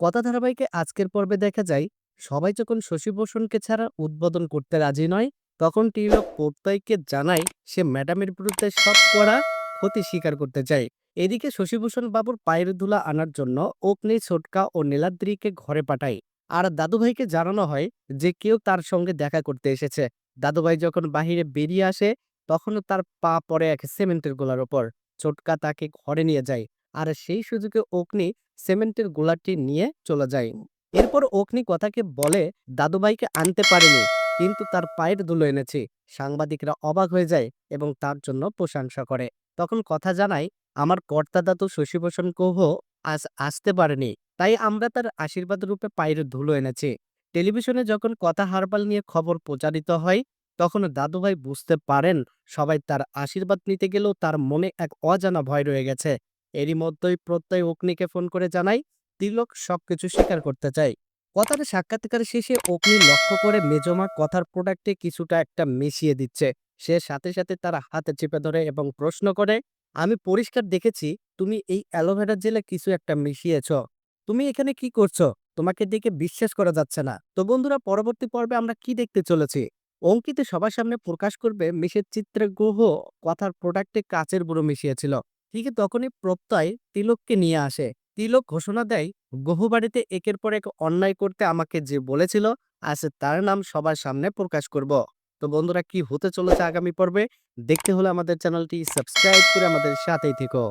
কথা ধারাবাহিকে আজকের পর্বে দেখা যায়, সবাই যখন শশীভূষণকে ছাড়া উদ্বোধন করতে রাজি নয়, তখন টিলক প্রত্যয়কে জানায় সে ম্যাডামের বিরুদ্ধে সব করা ক্ষতি স্বীকার করতে চায়। এদিকে শশীভূষণ বাবুর পায়ের ধুলা আনার জন্য অগ্নি, ছোটকা ও নীলাদ্রিকে ঘরে পাঠায়। আর দাদুভাইকে জানানো হয় যে কেউ তার সঙ্গে দেখা করতে এসেছে। দাদুভাই যখন বাহিরে বেরিয়ে আসে, তখনও তার পা পড়ে এক সিমেন্টের গোলার ওপর। ছোটকা তাকে ঘরে নিয়ে যায়। আর সেই সুযোগে অগ্নি সিমেন্টের গোলাটি নিয়ে চলে যায়। এরপর অগ্নি কথাকে বলে, দাদুভাইকে আনতে পারেনি, কিন্তু তার পায়ের ধুলো এনেছি। সাংবাদিকরা অবাক হয়ে যায় এবং তার জন্য প্রশংসা করে। তখন কথা জানায়, আমার কর্তা দাদু শশীভূষণ কৌহ আজ আসতে পারেনি, তাই আমরা তার আশীর্বাদ রূপে পায়ের ধুলো এনেছি। টেলিভিশনে যখন কথা হারবাল নিয়ে খবর প্রচারিত হয়, তখন দাদুভাই বুঝতে পারেন, সবাই তার আশীর্বাদ নিতে গেলেও তার মনে এক অজানা ভয় রয়ে গেছে। এরই মধ্যেই প্রত্যয় অগ্নিকে ফোন করে জানায়, তিলক সবকিছু স্বীকার করতে চায় কথার সাক্ষাৎকার শেষে অগ্নি লক্ষ্য করে মেজমা কথার প্রোডাক্টে কিছুটা একটা মিশিয়ে দিচ্ছে। সে সাথে সাথে তার হাতে চেপে ধরে এবং প্রশ্ন করে, আমি পরিষ্কার দেখেছি, তুমি এই অ্যালোভেরা জেলে কিছু একটা মিশিয়েছ। তুমি এখানে কি করছ? তোমাকে দেখে বিশ্বাস করা যাচ্ছে না। তো বন্ধুরা, পরবর্তী পর্বে আমরা কি দেখতে চলেছি? অঙ্কিতে সবার সামনে প্রকাশ করবে মিশের চিত্রে গ্রহ কথার প্রোডাক্টে কাচের বুড়ো মিশিয়েছিল। ঠিক তখনই প্রত্যয় তিলককে নিয়ে আসে। তিলক ঘোষণা দেয় গহুবাড়িতে একের পর এক অন্যায় করতে আমাকে যে বলেছিল, আজ তার নাম সবার সামনে প্রকাশ করব। তো বন্ধুরা, কি হতে চলেছে আগামী পর্বে? দেখতে হলে আমাদের চ্যানেলটি সাবস্ক্রাইব করে আমাদের সাথেই থেকো।